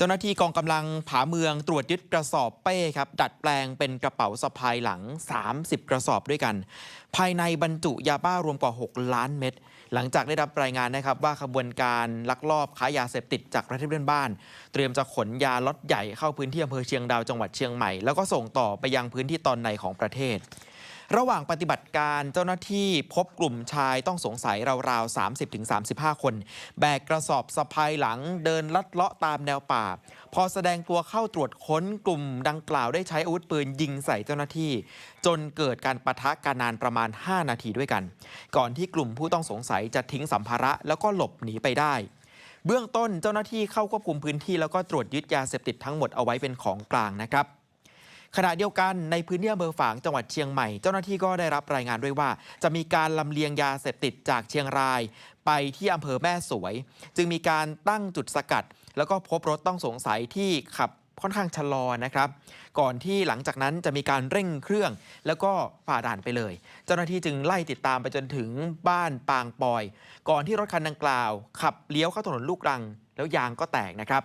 เจ้าหน้าที่กองกำลังผาเมืองตรวจยึดกระสอบเป้ครับดัดแปลงเป็นกระเป๋าสะพายหลัง 30 กระสอบด้วยกัน ภายในบรรจุยาบ้ารวมกว่า 6 ล้านเม็ดหลังจากได้รับรายงานนะครับว่าขบวนการลักลอบค้ายาเสพติดจากประเทศเพื่อนบ้าน เตรียมจะขนยาล็อตใหญ่เข้าพื้นที่อำเภอเชียงดาวจังหวัดเชียงใหม่แล้วก็ส่งต่อไปยังพื้นที่ตอนในของประเทศ ระหว่างปฏิบัติการเจ้าหน้าที่พบกลุ่มชายต้องสงสัยราวๆ 30-35 คน แบกกระสอบสะพายหลังเดินลัดเลาะตามแนวป่า พอแสดงตัวเข้าตรวจค้นกลุ่มดังกล่าวได้ใช้อาวุธปืนยิงใส่เจ้าหน้าที่ จนเกิดการปะทะกันนานประมาณ 5 นาทีด้วยกัน ก่อนที่กลุ่มผู้ต้องสงสัยจะทิ้งสัมภาระแล้วก็หลบหนีไปได้เบื้องต้นเจ้าหน้าที่เข้าควบคุมพื้นที่แล้วก็ตรวจยึดยาเสพติดทั้งหมดเอาไว้เป็นของกลางนะครับ ขณะเดียวกันในพื้นที่อำเภอฝางจังหวัดเชียงใหม่ เจ้าหน้าที่ก็ได้รับรายงานด้วยว่า จะมีการลำเลียงยาเสพติดจากเชียงราย ไปที่อำเภอแม่สวย จึงมีการตั้งจุดสกัด แล้วก็พบรถต้องสงสัยที่ขับค่อนข้างชะลอนะครับ ก่อนที่หลังจากนั้นจะมีการเร่งเครื่อง แล้วก็ฝ่าด่านไปเลย เจ้าหน้าที่จึงไล่ติดตามไปจนถึงบ้านปางปอย ก่อนที่รถคันดังกล่าว ขับเลี้ยวเข้าถนนลูกรัง แล้วยางก็แตกนะครับ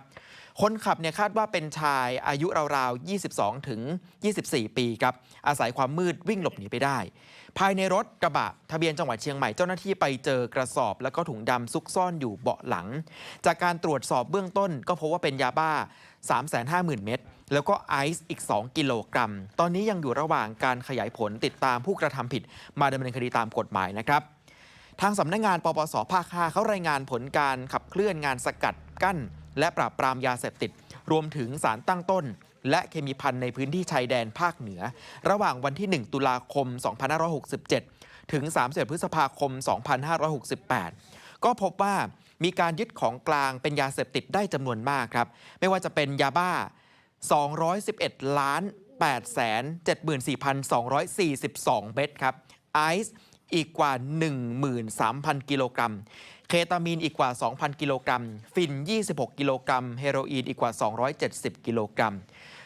คนขับเนี่ยคาดว่าเป็นชายอายุราวๆ 22 ถึง 24 ปีครับ อาศัยความมืดวิ่งหลบหนีไปได้ ภายในรถกระบะทะเบียนจังหวัดเชียงใหม่เจ้าหน้าที่ไปเจอกระสอบ แล้วก็ถุงดำซุกซ่อนอยู่เบาะหลัง จากการตรวจสอบเบื้องต้น ก็พบว่าเป็นยาบ้า 350,000 เม็ดแล้วก็ไอซ์อีก 2 กิโลกรัม ตอนนี้ยังอยู่ระหว่างการขยายผลติดตามผู้กระทำผิด มาดำเนินคดีตามกฎหมายนะครับทางสำนักงงานปปสภาค5เขารายงานผลการขับเคลื่อนงานสกัดกั้น และปราบปรามยาเสพติด รวมถึงสารตั้งต้น และเคมีพันในพื้นที่ชายแดนภาคเหนือ ระหว่างวันที่ 1 ตุลาคม 2567 ถึง31พฤษภาคม 2568 ก็พบว่ามีการยึดของกลางเป็นยาเสพติดได้จำนวนมากครับ ไม่ว่าจะเป็นยาบ้า 211 ล้าน8แสน74,242 เม็ดครับไอซ์ อีกกว่า 13,000 กิโลกรัม เคตามีนอีกกว่า 2,000 กิโลกรัม ฟิน 26 กิโลกรัม เฮโรอีนอีกกว่า 270 กิโลกรัม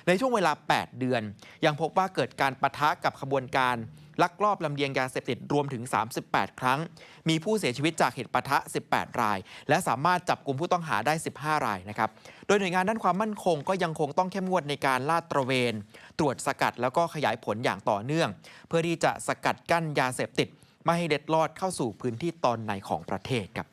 ในช่วงเวลา 8 เดือน ยังพบว่าเกิดการปะทะกับขบวนการ ลักลอบลำเลียงยาเสพติดรวมถึง 38 ครั้ง มีผู้เสียชีวิตจากเหตุปะทะ 18 ราย และสามารถจับกลุ่มผู้ต้องหาได้ 15 รายนะครับ โดยหน่วยงานด้านความมั่นคงก็ยังคงต้องเข้มงวดในการลาดตระเวน ตรวจสกัดแล้วก็ขยายผลอย่างต่อเนื่อง เพื่อที่จะสกัดกั้นยาเสพติด ไม่ให้เด็ดลอดเข้าสู่พื้นที่ตอนในของประเทศครับ